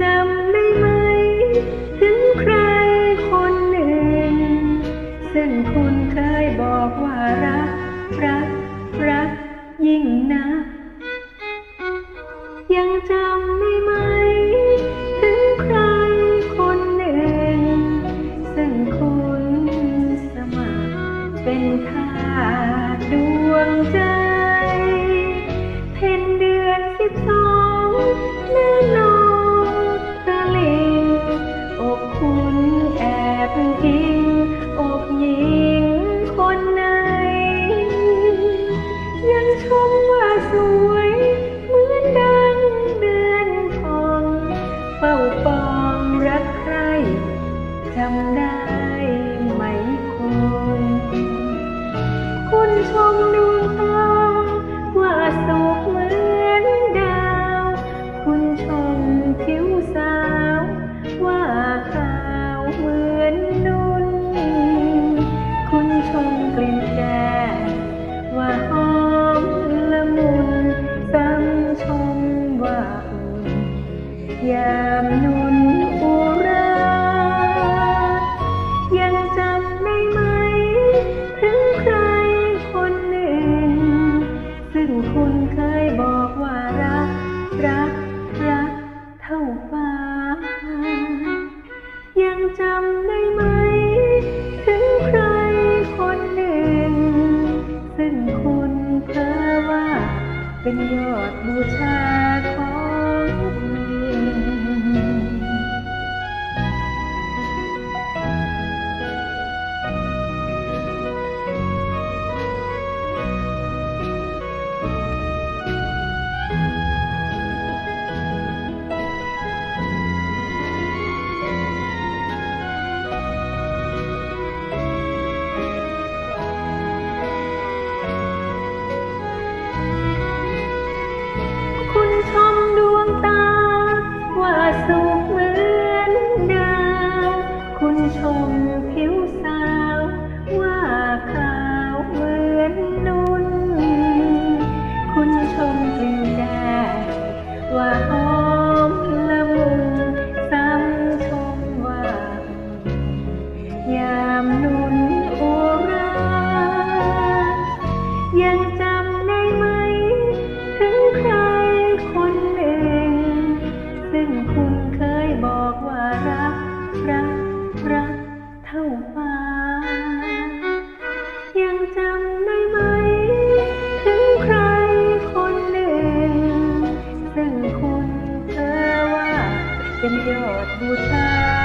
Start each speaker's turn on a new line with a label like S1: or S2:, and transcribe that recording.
S1: จำได้ไหม ถึงใครคนหนึ่ง ซึ่งคุณเคยบอกว่ารัก รัก รัก ยิ่งนัก ยังจำได้ไหม ถึงใครคนหนึ่ง ซึ่งคุณสมัครเป็นทาดวงใจ ไม่คอยคุณชมดู ยังจำได้ไหม ถึงใครคนหนึ่ง ซึ่งคุณเพ้อว่า เป็นยอดบูชา มผิวสาว ว่าขาวเหมือนนุ่น คุณชมกจว่าหอมละมุนซ้ำชมว่า ยามนุ่นโอรา ยังจำได้ไหม ถึงใครคนหนึ่ง ซึ่งคุณเคยบอกว่ารัก ท่าฟ้า ยังจำได้ไหม ถึงใครคนหนึ่ง ซึ่งคุณเธอว่าเป็นยอดบูชา